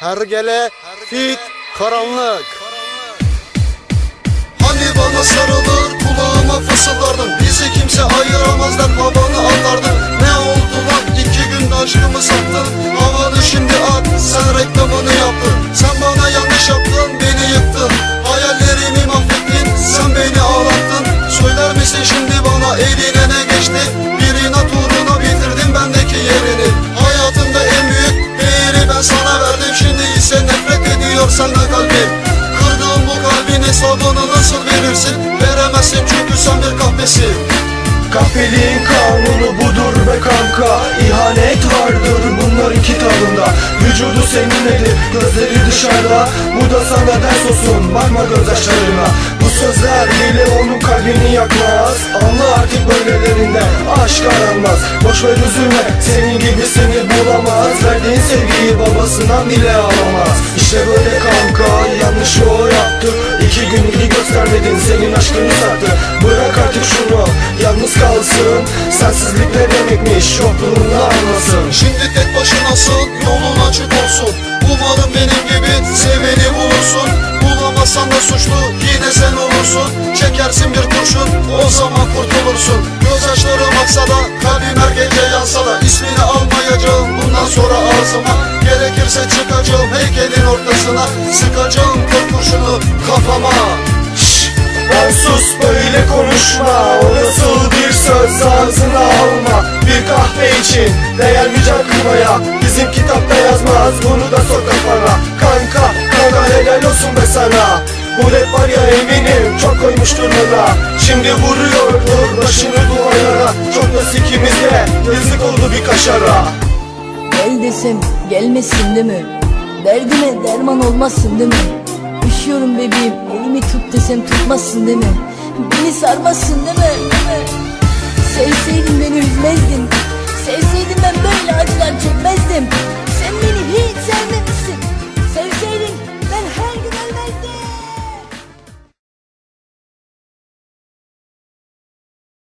Hergele fit karanlık. Hani bana sarılır kulağıma fısıldardın? Bizi kimse ayıramazlar babanı anlardın. Ne oldu lan? İki günde aşkımı sattın. Havanı şimdi at sen reklamını yaptın. Sen bana senden kalbim Kırdığım bu kalbin hesabını nasıl verirsin? Veremezsin çünkü sen bir kahpesin Kahpeliğin kanunu budur be kanka İhanet vardır bunların kitabında Vücudu senin nedir gözleri dışarıda Bu da sana ders olsun bakma gözyaşlarına. Bu sözler bile onun kalbini yakmaz Anla artık bölgelerinde aşk aranmaz. Boş ver üzülme senin gibisini bulamaz Verdiğin sevgiyi babasından bile alamaz İşte böyle kanka yanlış o yaptı İki gün ilgi göstermedin senin aşkını sattı Bırak artık şunu yalnız kalsın. Sensizlik ne demekmiş yokluğunu anlasın. Şimdi tek başınasın yolun açık olsun. Umarım benim gibi seveni bulursun. Bulamazsan da suçlu yine sen olursun. Çekersin bir kurşun o zaman kurtulursun. Gözyaşlarım aksa da kafama. Lan sus böyle konuşma. O nasıl bir söz ağzına alma? Bir kahve için değer mi can kırmaya Bizim kitapta yazmaz bunu da sok kafana. Kanka kanka helal olsun be sana. Bu rap var ya eminim çok koymuştur bana Şimdi vuruyordur başını duvarlara Çok da sikimizde yazık oldu bir kaşara. Gel desem gelmesin değil mi? Derdime derman olmazsın değil mi? Üşüyorum bebeğim elimi tut desem tutmazsın değil mi? Beni sarmazsın değil mi? Değil mi? Sevseydin beni üzmezdin Sevseydin ben böyle acılar çekmezdim